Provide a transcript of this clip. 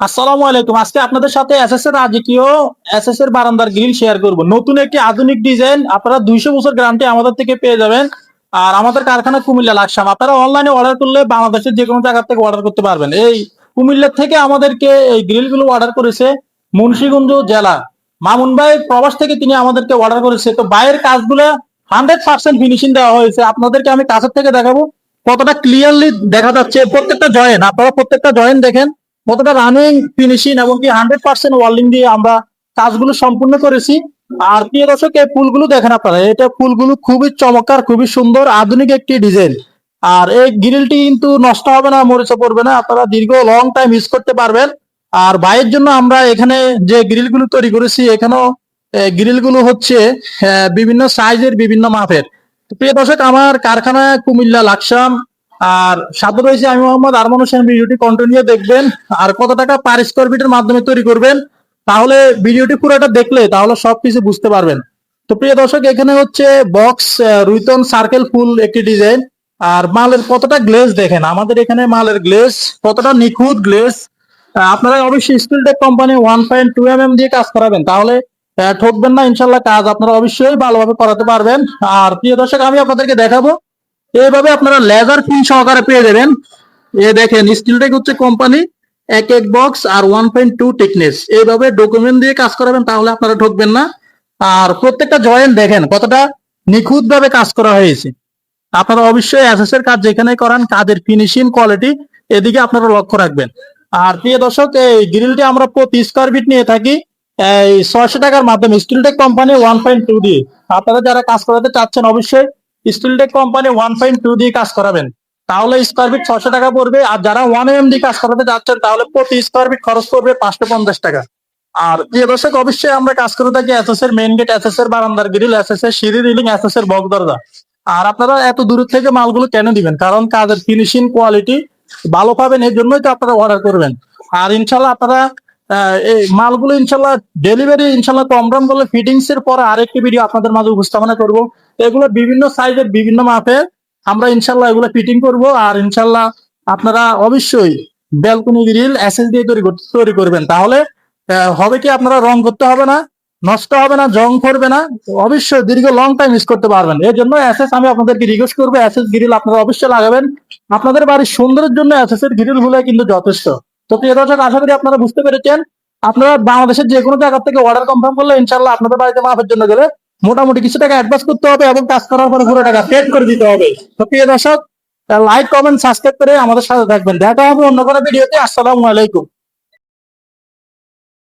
আসসালামু আলাইকুম। আজকে আপনাদের সাথে এসএস এর রাজকীয় এসএস এর বারান্দার গ্রিল শেয়ার করব। নতুন একটি আধুনিক ডিজাইন আপনারা দুইশো বছর গ্যারান্টি আমাদের থেকে পেয়ে যাবেন। আর আমাদের কারখানা কুমিল্লা লাকসাম। আপনারা অনলাইনে অর্ডার করলে বাংলাদেশের যে কোনো জায়গা থেকে অর্ডার করতে পারবেন। এই কুমিল্লা থেকে আমাদেরকে এই গ্রিলগুলো অর্ডার করেছে মুন্সিগঞ্জ জেলা। মামুন ভাই প্রবাস থেকে তিনি আমাদেরকে অর্ডার করেছে। তো বাইরের কাজগুলো হান্ড্রেড পার্সেন্ট ফিনিশিং দেওয়া হয়েছে। আপনাদেরকে আমি কাছের থেকে দেখাবো। কতটা ক্লিয়ারলি দেখা যাচ্ছে। প্রত্যেকটা জয়েন আপনারা প্রত্যেকটা জয়েন দেখেন। কতটা রানিং ফিনিশিং এবং কি হান্ড্রেড পার্সেন্ট ওয়ার্লিং দিয়ে আমরা কাজগুলো সম্পূর্ণ করেছি। আর প্রিয় দর্শক, এই ফুলগুলো দেখেন আপনারা, এটা ফুলগুলো খুবই চমৎকার, খুবই সুন্দর, আধুনিক একটি ডিজাইন আর এই গ্রিলটি কিন্তু নষ্ট হবে না মরিচা পড়বে না, আপনারা দীর্ঘ লং টাইম ইউজ করতে পারবেন। আর বাইয়ের জন্য আমরা এখানে যে গ্রিলগুলো তৈরি করেছি, এখানেও গ্রিলগুলো হচ্ছে বিভিন্ন সাইজের বিভিন্ন মাপের। প্রিয় দর্শক, আমার কারখানা কুমিল্লা লাকসাম আর সাথে রয়েছে আমি মোহাম্মদ আরমান হোসেন। ভিডিওটি কন্টিনিউ দেখবেন। আর কত টাকা পার স্কোয়ার ফিটের মাধ্যমে তৈরি করবেন, তাহলে ভিডিওটি পুরোটা দেখলে তাহলে সবকিছু বুঝতে পারবেন। তো প্রিয় দর্শক, এখানে হচ্ছে বক্স রুইতন সার্কেল ফুল একটি ডিজাইন আর মালের কতটা গ্লেজ দেখেন? আমাদের এখানে মালের গ্লেজ কতটা নিখুঁত গ্লেজ আপনারা অবশ্যই Steel Tech company one point two M M দিয়ে কাজ করাবেন। তাহলে ঠকবেন না ইনশাল্লাহ কাজ আপনারা অবশ্যই ভালোভাবে করাতে পারবেন। আর প্রিয় দর্শক, আমি আপনাদেরকে দেখাবো এইভাবে আপনারা লেজার পিন সহকারে পেয়ে যাবেন। এ দেখেন স্টিলটেক হচ্ছে কোম্পানি এক এক বক্স আর ওয়ান পয়েন্ট টু টেকনেস এইভাবে ডকুমেন্ট দিয়ে কাজ করাবেন, তাহলে আপনারা ঠকবেন না। আর প্রত্যেকটা জয়েন্ট দেখেন, কতটা নিখুঁত ভাবে কাজ করা হয়েছে। আপনারা অবশ্যই এসএস এর কাজ যেখানে করান, কাজের ফিনিশিং কোয়ালিটি এদিকে আপনারা লক্ষ্য রাখবেন। আর প্রিয় দর্শক, এই গ্রিলটি আমরা প্রতি স্কোয়ার ফিট নিয়ে থাকি, এই ছয়শো টাকার মাধ্যমে। SteelTech company one point two দিয়ে। আপনারা যারা কাজ করাতে চাচ্ছেন, অবশ্যই SteelTech company one point two দিয়ে কাজ করাবেন। তাহলে স্কোয়ার ফিট ছশো টাকা পড়বে, আর যারা ওয়ান এম দিয়ে কাজ করাতে যাচ্ছেন, তাহলে প্রতি স্কোয়ার ফিট খরচ পড়বে পাঁচশো পঞ্চাশ টাকা। আর প্রিয় দর্শক, অবশ্যই আমরা কাজ করে থাকি এসএস এর মেইন গেট এসএস এর বারান্দার গ্রিল এস এস এর সিঁড়ি রিলিং এসএস এর বক দরজা। আর আপনারা এত দূর থেকে মালগুলো কেন দিবেন, কারণ কাজের ফিনিশিং কোয়ালিটি ভালো পাবেন এর জন্যই তো আপনারা অর্ডার করবেন। আর ইনশাল্লাহ আপনারা এই মালগুলো ইনশাল্লাহ ডেলিভারি ইনশাল্লাহ কম দাম করলে ফিটিংস এর পরে আরেকটি ভিডিও আপনাদের মাঝে উপস্থাপনা করব। এগুলো বিভিন্ন সাইজের বিভিন্ন মাপের। আমরা ইনশাল্লাহ এগুলো ফিটিং করব আর ইনশাল্লাহ আপনারা অবশ্যই ব্যালকনি গ্রিল এসএস দিয়ে তৈরি তৈরি করবেন। তাহলে হবে কি আপনারা রং করতে হবে না, নষ্ট হবে না, জং করবে না, অবশ্যই দীর্ঘ লং টাইম ইউজ করতে পারবেন। এর জন্য এসএস আমি আপনাদেরকে রিকোয়েস্ট করব এসএস গ্রিল আপনারা অবশ্যই লাগাবেন। আপনাদের বাড়ির সুন্দরের জন্য এর গ্রিলগুলো কিন্তু যথেষ্ট। তো প্রিয় দর্শক, আশা করি আপনারা বুঝতে পেরেছেন। আপনারা বাংলাদেশের যে কোনো জায়গা থেকে অর্ডার কনফার্ম করলে ইনশাল্লাহ আপনাদের বাড়িতে মাফের জন্য গেলে মোটামুটি কিছু টাকা অ্যাডভান্স করতে হবে এবং কাজ করার পরে পুরো টাকা পেড করে দিতে হবে। তো প্রিয় দর্শক লাইক কমেন্ট সাবস্ক্রাইব করে আমাদের সাথে থাকবেন। দেখা হবে অন্য কোনো ভিডিওতে আসসালামু আলাইকুম।